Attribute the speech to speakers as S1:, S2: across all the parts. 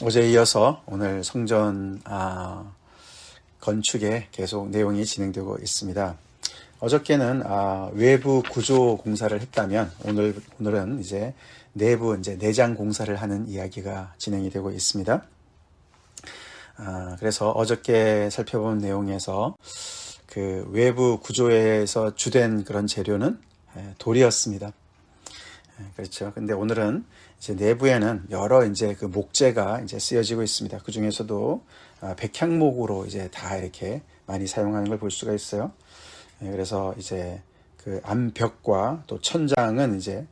S1: 어제 이어서 오늘 성전 아, 건축에 계속 내용이 진행되고 있습니다. 어저께는 아, 외부 구조 공사를 했다면 오늘 오늘은 이제 내부 이제 내장 공사를 하는 이야기가 진행이 되고 있습니다. 아, 그래서 어저께 살펴본 내용에서 그 외부 구조에서 주된 그런 재료는 예, 돌이었습니다. 예, 그렇죠. 근데 오늘은 이제 내부에는 여러 이제 그 목재가 이제 쓰여지고 있습니다. 그 중에서도 아, 백향목으로 이제 다 이렇게 많이 사용하는 걸 볼 수가 있어요. 예, 그래서 이제 그 암벽과 또 천장은 이제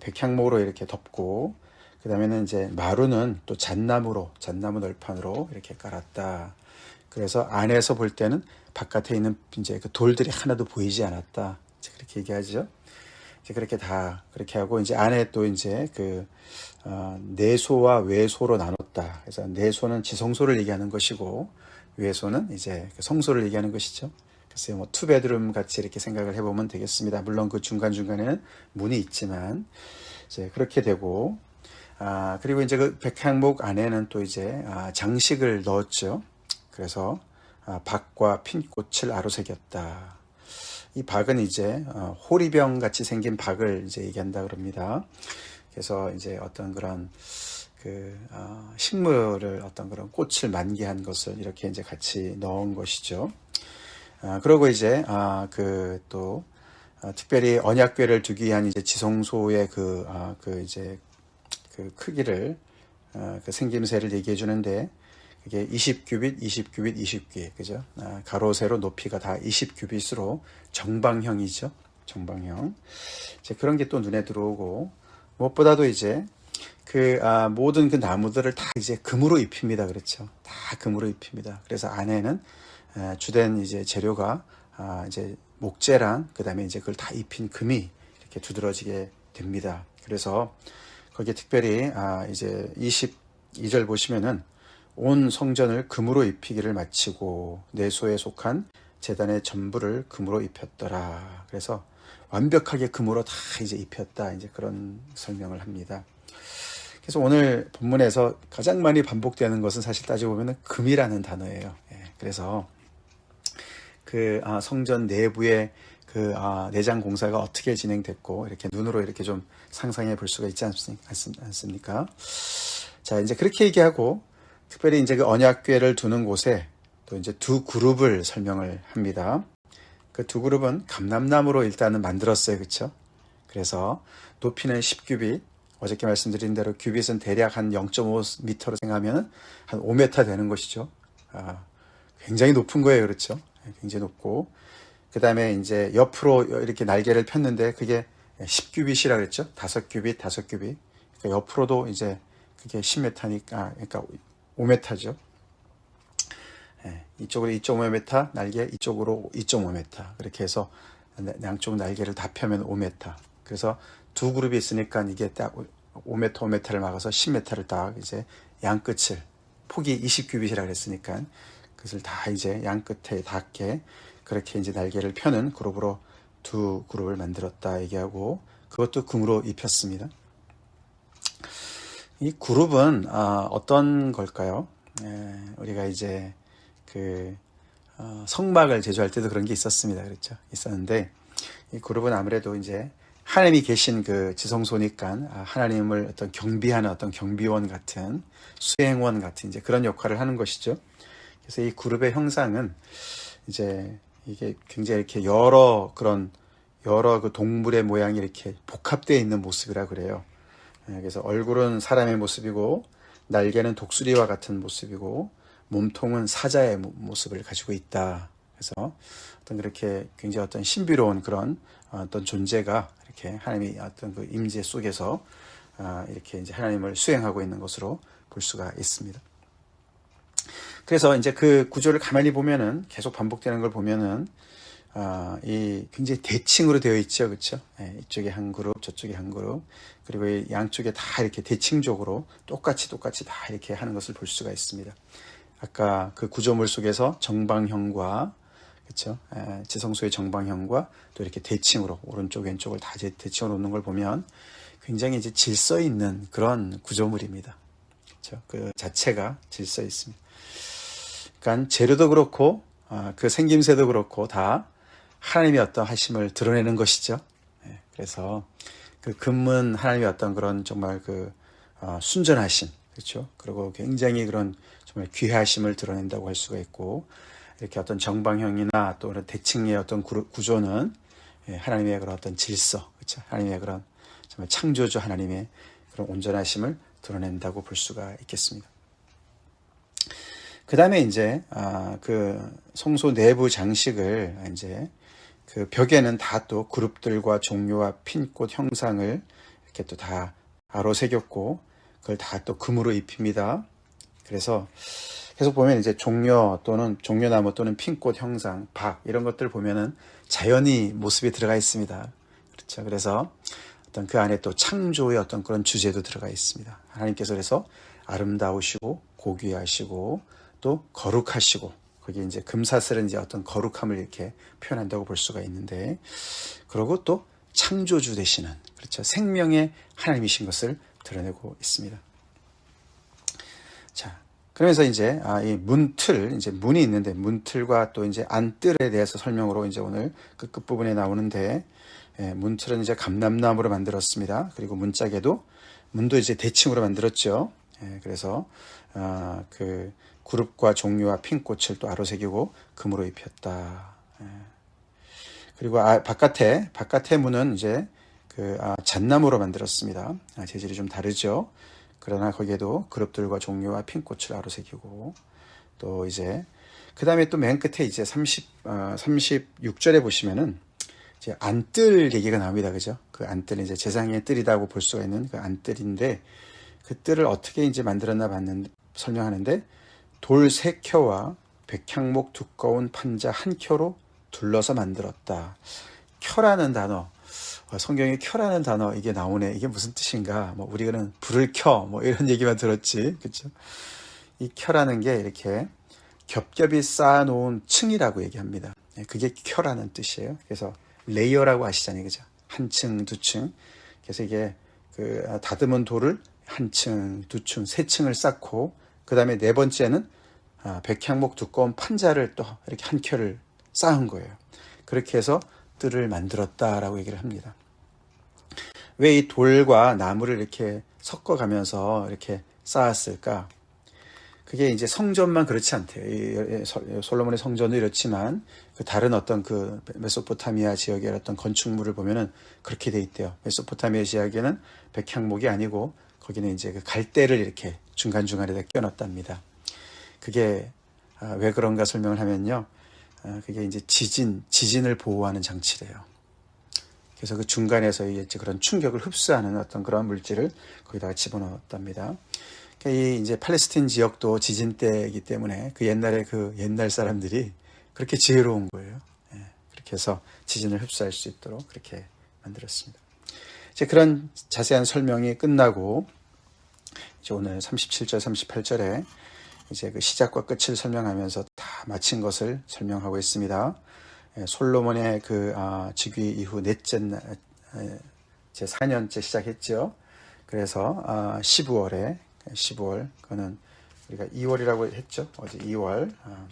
S1: 백향목으로 이렇게 덮고 그 다음에는 이제 마루는 또 잣나무로 잣나무 널판으로 이렇게 깔았다. 그래서 안에서 볼 때는 바깥에 있는 이제 그 돌들이 하나도 보이지 않았다. 그렇게 얘기하죠. 이제 그렇게 다 그렇게 하고 이제 안에 또 이제 그 어, 내소와 외소로 나눴다. 그래서 내소는 지성소를 얘기하는 것이고 외소는 이제 그 성소를 얘기하는 것이죠. 글쎄요, 뭐 투베드룸 같이 이렇게 생각을 해보면 되겠습니다. 물론 그 중간 중간에는 문이 있지만 이제 그렇게 되고 아 그리고 이제 그 백향목 안에는 또 이제 아, 장식을 넣었죠. 그래서 아, 박과 핀꽃을 아로 새겼다. 이 박은 이제 어, 호리병 같이 생긴 박을 이제 얘기한다 그럽니다. 그래서 이제 어떤 그런 그 어, 식물을 어떤 그런 꽃을 만개한 것을 이렇게 이제 같이 넣은 것이죠. 아, 그리고 이제 아, 그또 아, 특별히 언약궤를 두기 위한 이제 지성소의 그, 아, 그 이제 그 크기를 아, 그 생김새를 얘기해 주는데 그게 20규빗, 20규빗, 20규빗, 그죠? 아, 가로, 세로, 높이가 다 20규빗으로 정방형이죠. 정방형. 이제 그런 게 또 눈에 들어오고, 무엇보다도 이제 그 아, 모든 그 나무들을 다 이제 금으로 입힙니다. 그렇죠. 다 금으로 입힙니다. 그래서 안에는 아, 주된 이제 재료가 아, 이제 목재랑 그 다음에 이제 그걸 다 입힌 금이 이렇게 두드러지게 됩니다. 그래서 거기에 특별히 아, 이제 22절 보시면은 온 성전을 금으로 입히기를 마치고 내소에 속한 재단의 전부를 금으로 입혔더라. 그래서 완벽하게 금으로 다 이제 입혔다. 이제 그런 설명을 합니다. 그래서 오늘 본문에서 가장 많이 반복되는 것은 사실 따지고 보면 금이라는 단어예요. 예, 그래서 그 아, 성전 내부의 그 아, 내장 공사가 어떻게 진행됐고 이렇게 눈으로 이렇게 좀 상상해 볼 수가 있지 않습니까? 자 이제 그렇게 얘기하고 특별히 이제 그 언약궤를 두는 곳에 또 이제 두 그룹을 설명을 합니다. 그 두 그룹은 감람나무로 일단은 만들었어요. 그렇죠? 그래서 높이는 10규빗, 어저께 말씀드린 대로 규빗은 대략 한 0.5m로 생각하면 한 5m 되는 것이죠. 아, 굉장히 높은 거예요. 그렇죠? 굉장히 높고. 그 다음에 이제 옆으로 이렇게 날개를 폈는데 그게 10규빗이라 그랬죠. 5규빗, 5규빗. 그러니까 옆으로도 이제 그게 10m니까, 그러니까 5m죠. 예, 이쪽으로 2.5m, 날개 이쪽으로 2.5m. 그렇게 해서 양쪽 날개를 다 펴면 5m. 그래서 두 그룹이 있으니까 이게 딱 5m, 5m를 막아서 10m를 딱 이제 양 끝을 폭이 20규빗이라 그랬으니까 그것을 다 이제 양 끝에 닿게 그렇게 이제 날개를 펴는 그룹으로 두 그룹을 만들었다 얘기하고 그것도 금으로 입혔습니다. 이 그룹은 어, 어떤 걸까요? 에, 우리가 이제 그 어, 성막을 제조할 때도 그런 게 있었습니다. 그렇죠? 있었는데 이 그룹은 아무래도 이제 하나님이 계신 그 지성소니까 아, 하나님을 어떤 경비하는 어떤 경비원 같은 수행원 같은 이제 그런 역할을 하는 것이죠. 그래서 이 그룹의 형상은 이제 이게 굉장히 이렇게 여러 그런 여러 그 동물의 모양이 이렇게 복합되어 있는 모습이라 그래요. 예, 그래서 얼굴은 사람의 모습이고 날개는 독수리와 같은 모습이고 몸통은 사자의 모습을 가지고 있다. 그래서 어떤 그렇게 굉장히 어떤 신비로운 그런 어떤 존재가 이렇게 하나님이 어떤 그 임재 속에서 아, 이렇게 이제 하나님을 수행하고 있는 것으로 볼 수가 있습니다. 그래서 이제 그 구조를 가만히 보면은 계속 반복되는 걸 보면은 어, 이 굉장히 대칭으로 되어 있죠, 그렇죠? 예, 이쪽에 한 그룹, 저쪽에 한 그룹, 그리고 이 양쪽에 다 이렇게 대칭적으로 똑같이 똑같이 다 이렇게 하는 것을 볼 수가 있습니다. 아까 그 구조물 속에서 정방형과 그렇죠? 예, 지성소의 정방형과 또 이렇게 대칭으로 오른쪽 왼쪽을 다 대칭으로 놓는 걸 보면 굉장히 이제 질서 있는 그런 구조물입니다. 그렇죠? 그 자체가 질서 있습니다. 그러니까 재료도 그렇고 아, 그 생김새도 그렇고 다 하나님의 어떤 하심을 드러내는 것이죠. 예, 그래서 그 금은 하나님의 어떤 그런 정말 그 어, 순전하심, 그렇죠? 그리고 굉장히 그런 정말 귀하심을 드러낸다고 할 수가 있고 이렇게 어떤 정방형이나 또 그런 대칭의 어떤 구조는 예, 하나님의 그런 어떤 질서, 그렇죠? 하나님의 그런 정말 창조주 하나님의 그런 온전하심을 드러낸다고 볼 수가 있겠습니다. 그 다음에 이제 아, 그 성소 내부 장식을 이제 그 벽에는 다 또 그룹들과 종류와 핀꽃 형상을 이렇게 또 다 아로 새겼고 그걸 다 또 금으로 입힙니다. 그래서 계속 보면 이제 종려 또는 종려나무 또는 핀꽃 형상, 박 이런 것들 보면은 자연이 모습이 들어가 있습니다. 그렇죠. 그래서 어떤 그 안에 또 창조의 어떤 그런 주제도 들어가 있습니다. 하나님께서 그래서 아름다우시고 고귀하시고 또 거룩하시고 거기 이제 금사슬은 이제 어떤 거룩함을 이렇게 표현한다고 볼 수가 있는데 그리고 또 창조주 되시는 그렇죠 생명의 하나님이신 것을 드러내고 있습니다. 자 그러면서 이제 아, 이 문틀 이제 문이 있는데 문틀과 또 이제 안뜰에 대해서 설명으로 이제 오늘 그 끝부분에 나오는데 예, 문틀은 이제 감람나무로 만들었습니다. 그리고 문짝에도 문도 이제 대칭으로 만들었죠. 예, 그래서 아, 그 그룹과 종류와 핀꽃을 또 아로새기고 금으로 입혔다. 예. 그리고 아, 바깥에 바깥의 문은 이제 그 아, 잣나무로 만들었습니다. 아, 재질이 좀 다르죠. 그러나 거기에도 그룹들과 종류와 핀꽃을 아로새기고 또 이제 그 다음에 또 맨 끝에 이제 30 어, 36절에 보시면은 이제 안뜰 얘기가 나옵니다. 그죠? 그 안뜰은 이제 재상의 뜰이라고 볼 수가 있는 그 안뜰인데 그 뜰을 어떻게 이제 만들었나 봤는 설명하는데 돌 세 켜와 백향목 두꺼운 판자 한 켜로 둘러서 만들었다. 켜라는 단어, 어, 성경에 켜라는 단어 이게 나오네. 이게 무슨 뜻인가? 뭐 우리는 불을 켜, 뭐 이런 얘기만 들었지, 그렇죠? 이 켜라는 게 이렇게 겹겹이 쌓아놓은 층이라고 얘기합니다. 예, 그게 켜라는 뜻이에요. 그래서 레이어라고 아시잖아요, 그죠? 한 층, 두 층. 그래서 이게 그 다듬은 돌을 한 층, 두 층, 세 층을 쌓고 그 다음에 네 번째는 아, 백향목 두꺼운 판자를 또 이렇게 한 켜를 쌓은 거예요. 그렇게 해서 뜰을 만들었다라고 얘기를 합니다. 왜 이 돌과 나무를 이렇게 섞어가면서 이렇게 쌓았을까? 그게 이제 성전만 그렇지 않대요. 솔로몬의 성전도 이렇지만 그 다른 어떤 그 메소포타미아 지역의 어떤 건축물을 보면은 그렇게 돼 있대요. 메소포타미아 지역에는 백향목이 아니고 거기는 이제 그 갈대를 이렇게 중간중간에 껴놨답니다. 그게 아, 왜 그런가 설명을 하면요. 아, 그게 이제 지진, 지진을 보호하는 장치래요. 그래서 그 중간에서 이제 그런 충격을 흡수하는 어떤 그런 물질을 거기다가 집어넣었답니다. 그러니까 이 이제 팔레스틴 지역도 지진 때이기 때문에 그 옛날에 그 옛날 사람들이 그렇게 지혜로운 거예요. 예, 그렇게 해서 지진을 흡수할 수 있도록 그렇게 만들었습니다. 이제 그런 자세한 설명이 끝나고 이제 오늘 37절, 38절에 이제 그 시작과 끝을 설명하면서 다 마친 것을 설명하고 있습니다. 예, 솔로몬의 그 아, 즉위 이후 넷째 제 4년째 시작했죠. 그래서 12월에 아, 12월 그거는 우리가 2월이라고 했죠. 어제 2월 아,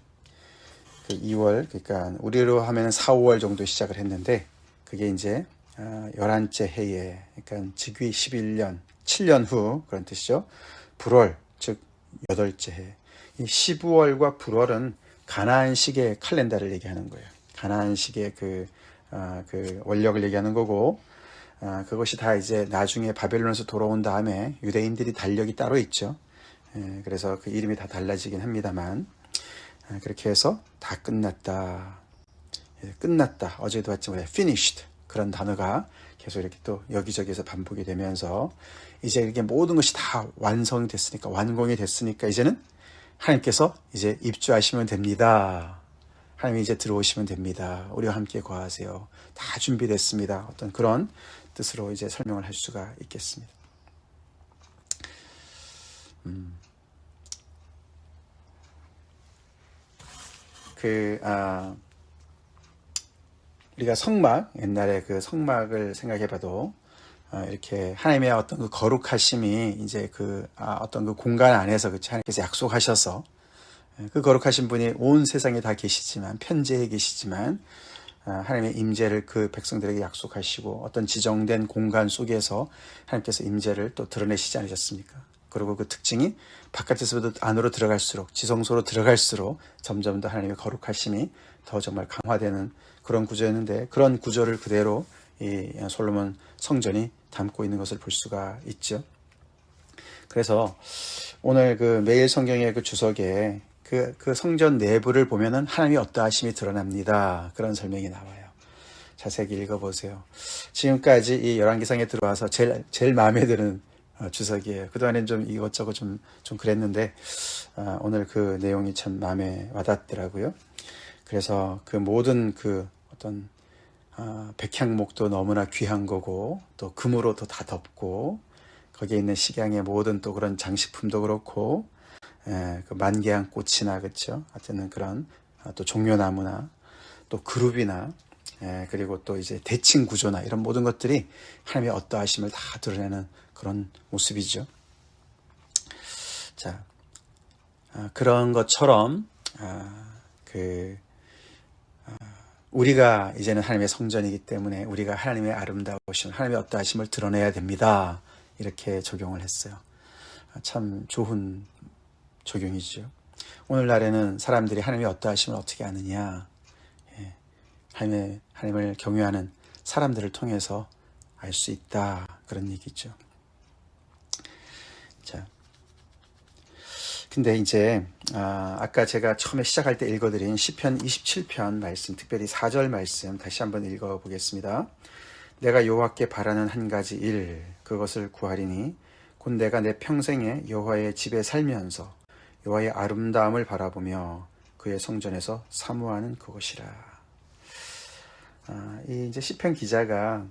S1: 그 2월 그러니까 우리로 하면 4, 5월 정도 시작을 했는데 그게 이제 11째 해에 그러니까 즉위 11년 7년 후 그런 뜻이죠. 불월 즉 여덟째 해. 이 12월과 불월은 가나안식의 칼렌다를 얘기하는 거예요. 가나안식의 그, 아, 그 원력을 얘기하는 거고 아, 그것이 다 이제 나중에 바벨론에서 돌아온 다음에 유대인들이 달력이 따로 있죠. 예, 그래서 그 이름이 다 달라지긴 합니다만 아, 그렇게 해서 다 끝났다. 예, 끝났다. 어제도 봤지만 finished 그런 단어가 계속 이렇게 또 여기저기서 반복이 되면서 이제 이게 모든 것이 다 완성이 됐으니까 완공이 됐으니까 이제는 하나님께서 이제 입주하시면 됩니다. 하나님 이제 들어오시면 됩니다. 우리와 함께 거하세요. 다 준비됐습니다. 어떤 그런 뜻으로 이제 설명을 할 수가 있겠습니다. 음. 그, 아, 우리가 성막, 옛날에 그 성막을 생각해 봐도 어, 이렇게 하나님의 어떤 그 거룩하심이 이제 그 아, 어떤 그 공간 안에서 그치 하나님께서 약속하셔서 예, 그 거룩하신 분이 온 세상에 다 계시지만 편재에 계시지만 아, 하나님의 임재를 그 백성들에게 약속하시고 어떤 지정된 공간 속에서 하나님께서 임재를 또 드러내시지 않으셨습니까? 그리고 그 특징이 바깥에서도 안으로 들어갈수록 지성소로 들어갈수록 점점 더 하나님의 거룩하심이 더 정말 강화되는 그런 구조였는데 그런 구조를 그대로 이 솔로몬 성전이 담고 있는 것을 볼 수가 있죠. 그래서 오늘 그 매일 성경의 그 주석에 그, 그 성전 내부를 보면은 하나님이 어떠하심이 드러납니다. 그런 설명이 나와요. 자세히 읽어보세요. 지금까지 이 열왕기상에 들어와서 제일, 제일 마음에 드는 어, 주석이에요. 그동안엔 좀 이것저것 좀, 좀 그랬는데, 어, 오늘 그 내용이 참 마음에 와닿더라고요. 그래서 그 모든 그 어떤, 어, 백향목도 너무나 귀한 거고, 또 금으로 또다 덮고, 거기에 있는 식양의 모든 또 그런 장식품도 그렇고, 예, 그 만개한 꽃이나 그렇죠. 하여튼 그런 아, 또 종려나무나 또 그룹이나 예, 그리고 또 이제 대칭 구조나 이런 모든 것들이 하나님의 어떠하심을 다 드러내는 그런 모습이죠. 자, 아, 그런 것처럼 아, 그 아, 우리가 이제는 하나님의 성전이기 때문에 우리가 하나님의 아름다우심, 하나님의 어떠하심을 드러내야 됩니다. 이렇게 적용을 했어요. 아, 참 좋은 적용이죠. 오늘날에는 사람들이 하나님의 어떠하심을 어떻게 아느냐, 예, 하나님의, 하나님을 경외하는 사람들을 통해서 알 수 있다. 그런 얘기죠. 자. 근데 이제, 아, 아까 제가 처음에 시작할 때 읽어드린 시편 27편 말씀, 특별히 4절 말씀 다시 한번 읽어보겠습니다. 내가 여호와께 바라는 한 가지 일, 그것을 구하리니, 곧 내가 내 평생에 여호와의 집에 살면서 여호와의 아름다움을 바라보며 그의 성전에서 사모하는 그것이라. 아, 이 이제 시편 기자가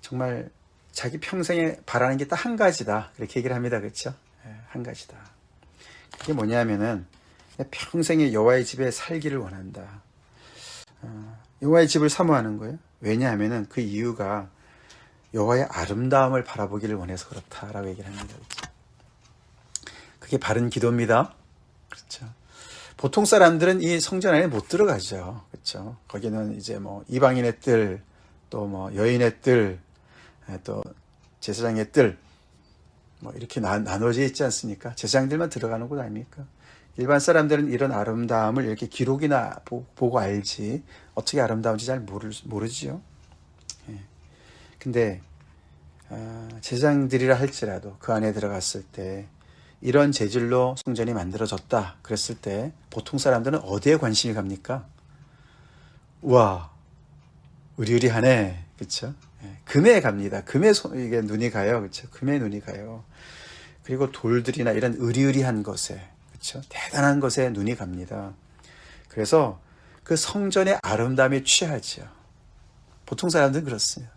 S1: 정말 자기 평생에 바라는 게 딱 한 가지다 이렇게 얘기를 합니다, 그렇죠? 한 가지다. 그게 뭐냐면은 평생에 여호와의 집에 살기를 원한다. 아, 여호와의 집을 사모하는 거예요. 왜냐하면은 그 이유가 여호와의 아름다움을 바라보기를 원해서 그렇다라고 얘기를 합니다. 그렇죠? 그게 바른 기도입니다. 그렇죠. 보통 사람들은 이 성전 안에 못 들어가죠. 그렇죠. 거기는 이제 뭐 이방인의 뜰, 또 뭐 여인의 뜰, 예, 또 제사장의 뜰, 뭐 이렇게 나, 나눠져 있지 않습니까? 제사장들만 들어가는 곳 아닙니까? 일반 사람들은 이런 아름다움을 이렇게 기록이나 보, 고 알지 어떻게 아름다운지 잘 모르, 모르지요. 예. 근데 아, 제사장들이라 할지라도 그 안에 들어갔을 때 이런 재질로 성전이 만들어졌다 그랬을 때 보통 사람들은 어디에 관심이 갑니까? 와 의리의리하네 그렇죠? 금에 갑니다. 금에 이게 눈이 가요, 그렇죠? 금에 눈이 가요. 그리고 돌들이나 이런 의리의리한 것에 그렇죠? 대단한 것에 눈이 갑니다. 그래서 그 성전의 아름다움에 취하죠. 보통 사람들은 그렇습니다.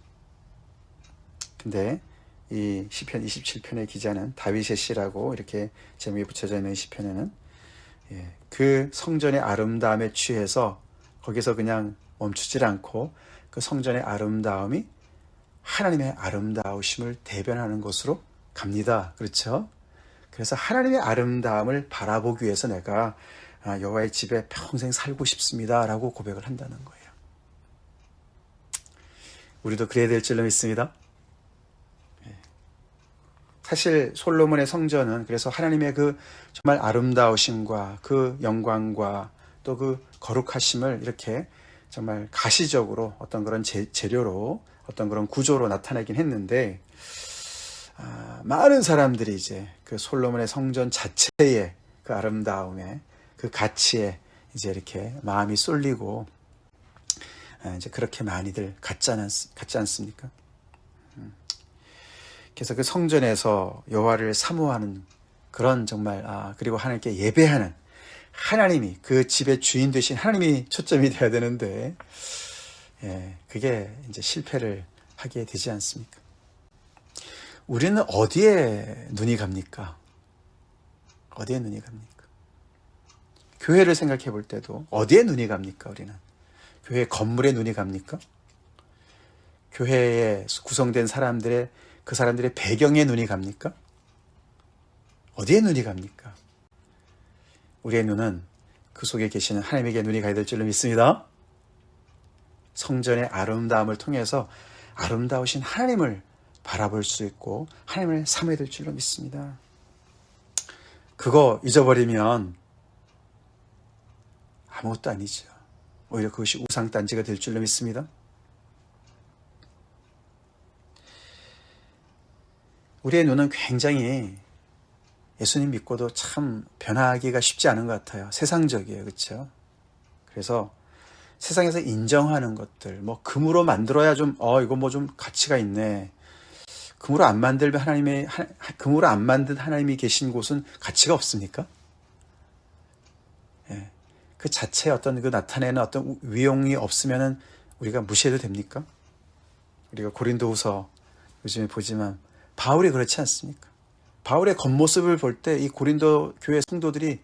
S1: 근데 이 시편 27편의 기자는 다윗의 시라고 이렇게 제목이 붙여져 있는 시편에는 예, 그 성전의 아름다움에 취해서 거기서 그냥 멈추질 않고 그 성전의 아름다움이 하나님의 아름다우심을 대변하는 것으로 갑니다. 그렇죠? 그래서 하나님의 아름다움을 바라보기 위해서 내가 아, 여호와의 집에 평생 살고 싶습니다라고 고백을 한다는 거예요. 우리도 그래야 될 줄로 믿습니다. 사실 솔로몬의 성전은 그래서 하나님의 그 정말 아름다우심과 그 영광과 또 그 거룩하심을 이렇게 정말 가시적으로 어떤 그런 재, 료로 어떤 그런 구조로 나타내긴 했는데 아, 많은 사람들이 이제 그 솔로몬의 성전 자체의 그 아름다움에 그 가치에 이제 이렇게 마음이 쏠리고 아, 이제 그렇게 많이들 갖지, 않, 갖지 않습니까? 그래서 그 성전에서 여호와를 사모하는 그런 정말 아 그리고 하나님께 예배하는 하나님이 그 집의 주인 되신 하나님이 초점이 돼야 되는데 예, 그게 이제 실패를 하게 되지 않습니까? 우리는 어디에 눈이 갑니까? 어디에 눈이 갑니까? 교회를 생각해 볼 때도 어디에 눈이 갑니까? 우리는 교회 건물에 눈이 갑니까? 교회에 구성된 사람들의 그 사람들의 배경에 눈이 갑니까? 어디에 눈이 갑니까? 우리의 눈은 그 속에 계시는 하나님에게 눈이 가야 될 줄로 믿습니다. 성전의 아름다움을 통해서 아름다우신 하나님을 바라볼 수 있고 하나님을 삼아야 될 줄로 믿습니다. 그거 잊어버리면 아무것도 아니죠. 오히려 그것이 우상단지가 될 줄로 믿습니다. 우리의 눈은 굉장히 예수님 믿고도 참 변하기가 쉽지 않은 것 같아요. 세상적이에요. 그렇죠? 그래서 세상에서 인정하는 것들, 뭐 금으로 만들어야 좀, 어, 이거 뭐 좀 가치가 있네. 금으로 안 만들면 하나님의, 하, 금으로 안 만든 하나님이 계신 곳은 가치가 없습니까? 예. 그 자체에 어떤 그 나타내는 어떤 위용이 없으면은 우리가 무시해도 됩니까? 우리가 고린도후서 요즘에 보지만 바울이 그렇지 않습니까? 바울의 겉모습을 볼 때 이 고린도 교회 성도들이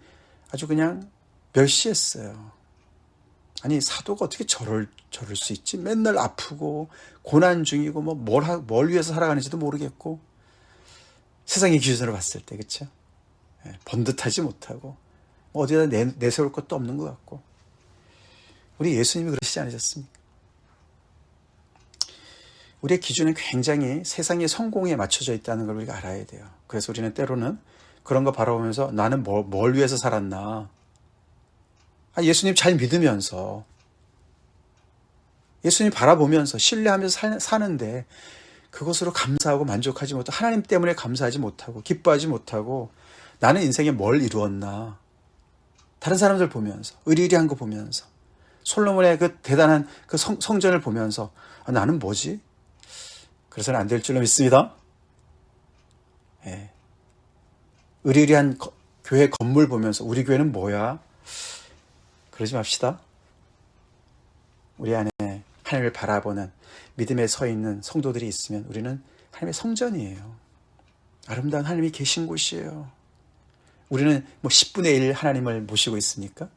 S1: 아주 그냥 멸시했어요. 아니 사도가 어떻게 저럴 저럴 수 있지? 맨날 아프고 고난 중이고 뭐뭘 뭘 위해서 살아가는지도 모르겠고 세상의 기준으로 봤을 때 그렇죠? 번듯하지 못하고 뭐 어디다 내, 내세울 것도 없는 것 같고 우리 예수님이 그러시지 않으셨습니까? 우리의 기준은 굉장히 세상의 성공에 맞춰져 있다는 걸 우리가 알아야 돼요. 그래서 우리는 때로는 그런 거 바라보면서 나는 뭘, 뭘 위해서 살았나? 아, 예수님 잘 믿으면서 예수님 바라보면서 신뢰하면서 사는데 그것으로 감사하고 만족하지 못하고 하나님 때문에 감사하지 못하고 기뻐하지 못하고 나는 인생에 뭘 이루었나 다른 사람들 보면서 의리의리한 거 보면서 솔로몬의 그 대단한 그 성, 성전을 보면서 아, 나는 뭐지? 그래서는 안 될 줄로 믿습니다. 예. 의리의리한 거, 교회 건물 보면서 우리 교회는 뭐야? 그러지 맙시다. 우리 안에 하나님을 바라보는 믿음에 서 있는 성도들이 있으면 우리는 하나님의 성전이에요. 아름다운 하나님이 계신 곳이에요. 우리는 뭐 10분의 1 하나님을 모시고 있습니까?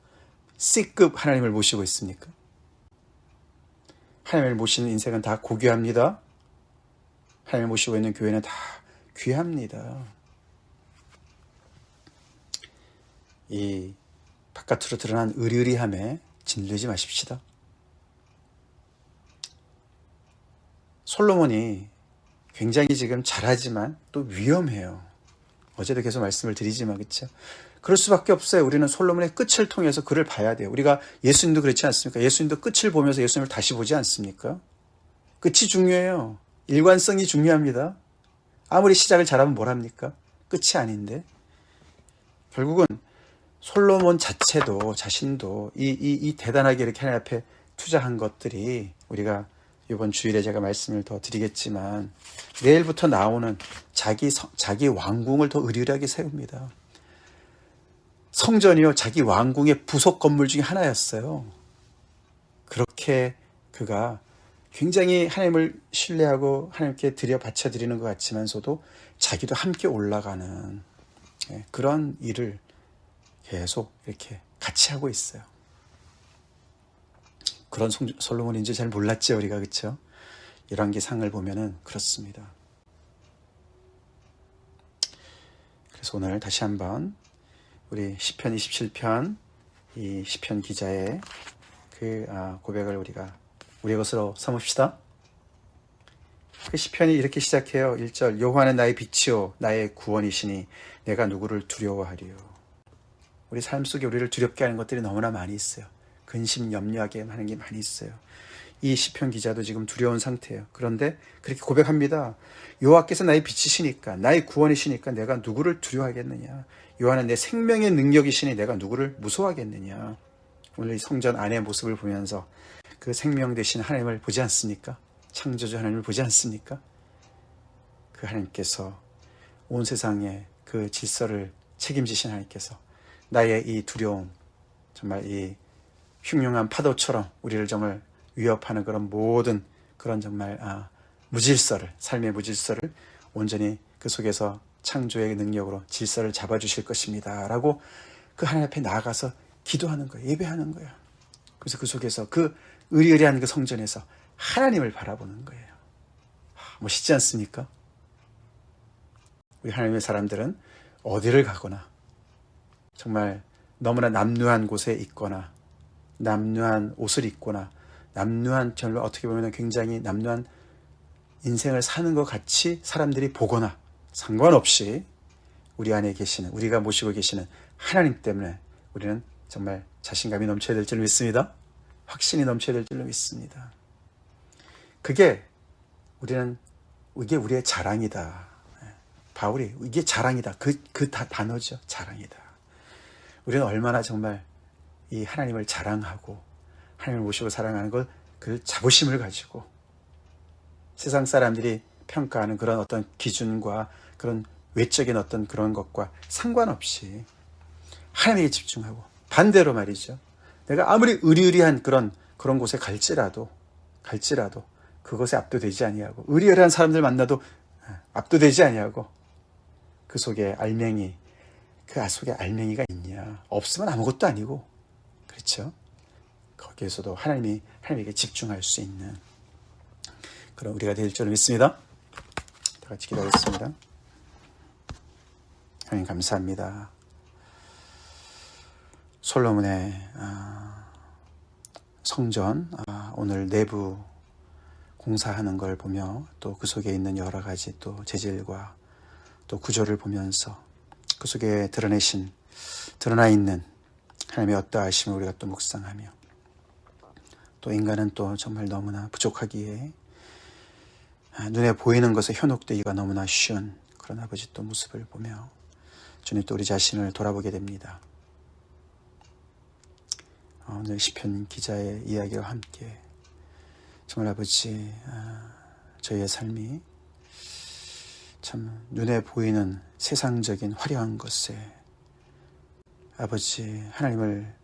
S1: C급 하나님을 모시고 있습니까? 하나님을 모시는 인생은 다 고귀합니다. 하나님을 모시고 있는 교회는 다 귀합니다. 이 바깥으로 드러난 의리의리함에 진들지 마십시다. 솔로몬이 굉장히 지금 잘하지만 또 위험해요. 어제도 계속 말씀을 드리지만 그렇죠. 그럴 수밖에 없어요. 우리는 솔로몬의 끝을 통해서 그를 봐야 돼요. 우리가 예수님도 그렇지 않습니까? 예수님도 끝을 보면서 예수님을 다시 보지 않습니까? 끝이 중요해요. 일관성이 중요합니다. 아무리 시작을 잘하면 뭘 합니까? 끝이 아닌데. 결국은 솔로몬 자체도 자신도 이, 이, 이 대단하게 이렇게 하나님 앞에 투자한 것들이 우리가 이번 주일에 제가 말씀을 더 드리겠지만 내일부터 나오는 자기 자기 왕궁을 더 의리하게 세웁니다. 성전이요 자기 왕궁의 부속 건물 중에 하나였어요. 그렇게 그가 굉장히 하나님을 신뢰하고 하나님께 드려 바쳐 드리는 것 같지만서도 자기도 함께 올라가는 예, 그런 일을 계속 이렇게 같이 하고 있어요. 그런 솔로몬인지 잘 몰랐죠 우리가 그렇죠? 열왕기상을 보면은 그렇습니다. 그래서 오늘 다시 한번 우리 시편 27편 이 시편 기자의 그 아, 고백을 우리가 우리의 것으로 삼읍시다. 그 시편이 이렇게 시작해요. 1절 여호와는 나의 빛이요 나의 구원이시니 내가 누구를 두려워하리요. 우리 삶 속에 우리를 두렵게 하는 것들이 너무나 많이 있어요. 근심 염려하게 하는 게 많이 있어요. 이 시편 기자도 지금 두려운 상태예요. 그런데 그렇게 고백합니다. 여호와께서 나의 빛이시니까 나의 구원이시니까 내가 누구를 두려워하겠느냐. 요한은 내 생명의 능력이시니 내가 누구를 무서워하겠느냐. 오늘 이 성전 안의 모습을 보면서 그 생명 대신 하나님을 보지 않습니까? 창조주 하나님을 보지 않습니까? 그 하나님께서 온 세상의 그 질서를 책임지신 하나님께서 나의 이 두려움, 정말 이 흉흉한 파도처럼 우리를 정말 위협하는 그런 모든 그런 정말 아, 무질서를 삶의 무질서를 온전히 그 속에서 창조의 능력으로 질서를 잡아주실 것입니다라고 그 하나님 앞에 나아가서 기도하는 거예요 예배하는 거예요 그래서 그 속에서 그 의리의리한 그 성전에서 하나님을 바라보는 거예요. 멋있지 않습니까? 우리 하나님의 사람들은 어디를 가거나 정말 너무나 남루한 곳에 있거나 남루한 옷을 입거나 남루한 별로 어떻게 보면 굉장히 남루한 인생을 사는 것 같이 사람들이 보거나 상관없이 우리 안에 계시는 우리가 모시고 계시는 하나님 때문에 우리는 정말 자신감이 넘쳐야 될 줄 믿습니다. 확신이 넘쳐야 될 줄로 믿습니다. 그게 우리는 이게 우리의 자랑이다. 바울이 이게 자랑이다. 그, 그 다, 단어죠. 자랑이다. 우리는 얼마나 정말 이 하나님을 자랑하고 하나님을 모시고 사랑하는 걸그 자부심을 가지고 세상 사람들이 평가하는 그런 어떤 기준과 그런 외적인 어떤 그런 것과 상관없이 하나님에게 집중하고 반대로 말이죠. 내가 아무리 의리의리한 그런 그런 곳에 갈지라도 갈지라도 그것에 압도되지 아니하고 의리의리한 사람들 만나도 압도되지 아니하고 그 속에 알맹이 그 속에 알맹이가 있냐 없으면 아무것도 아니고 그렇죠. 거기에서도 하나님이 하나님에게 집중할 수 있는 그런 우리가 될 줄 믿습니다. 다 같이 기도하겠습니다. 하나님 감사합니다. 솔로몬의 아, 성전 아, 오늘 내부 공사하는 걸 보며 또 그 속에 있는 여러 가지 또 재질과 또 구조를 보면서 그 속에 드러내신 드러나 있는 하나님의 어떠하심을 우리가 또 묵상하며 또 인간은 또 정말 너무나 부족하기에 아, 눈에 보이는 것에 현혹되기가 너무나 쉬운 그런 아버지 또 모습을 보며 주님 또 우리 자신을 돌아보게 됩니다. 어, 오늘 시편 기자의 이야기와 함께 정말 아버지 아, 저희의 삶이 참 눈에 보이는 세상적인 화려한 것에 아버지 하나님을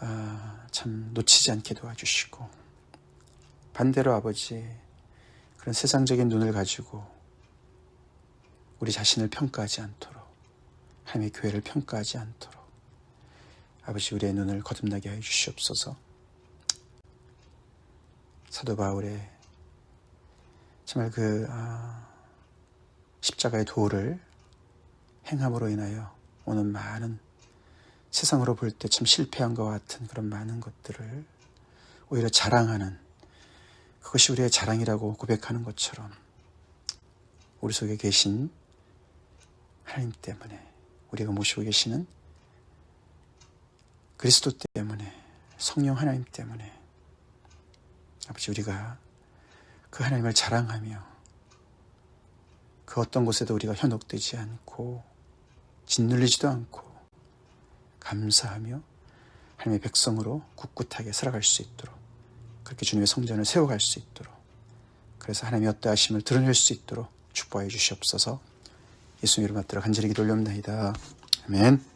S1: 아, 참 놓치지 않게 도와주시고 반대로 아버지 그런 세상적인 눈을 가지고 우리 자신을 평가하지 않도록 하나님의 교회를 평가하지 않도록 아버지 우리의 눈을 거듭나게 해 주시옵소서. 사도 바울의 정말 그 아, 십자가의 도를 행함으로 인하여 오는 많은 세상으로 볼 때 참 실패한 것 같은 그런 많은 것들을 오히려 자랑하는 그것이 우리의 자랑이라고 고백하는 것처럼 우리 속에 계신 하나님 때문에 우리가 모시고 계시는 그리스도 때문에 성령 하나님 때문에 아버지 우리가 그 하나님을 자랑하며 그 어떤 곳에도 우리가 현혹되지 않고 짓눌리지도 않고 감사하며 하나님의 백성으로 굳굳하게 살아갈 수 있도록 그렇게 주님의 성전을 세워갈 수 있도록 그래서 하나님의 어떠하심을 드러낼 수 있도록 축복해 주시옵소서. 예수님 이름 받들어 간절히 기도 올려옵나이다. 아멘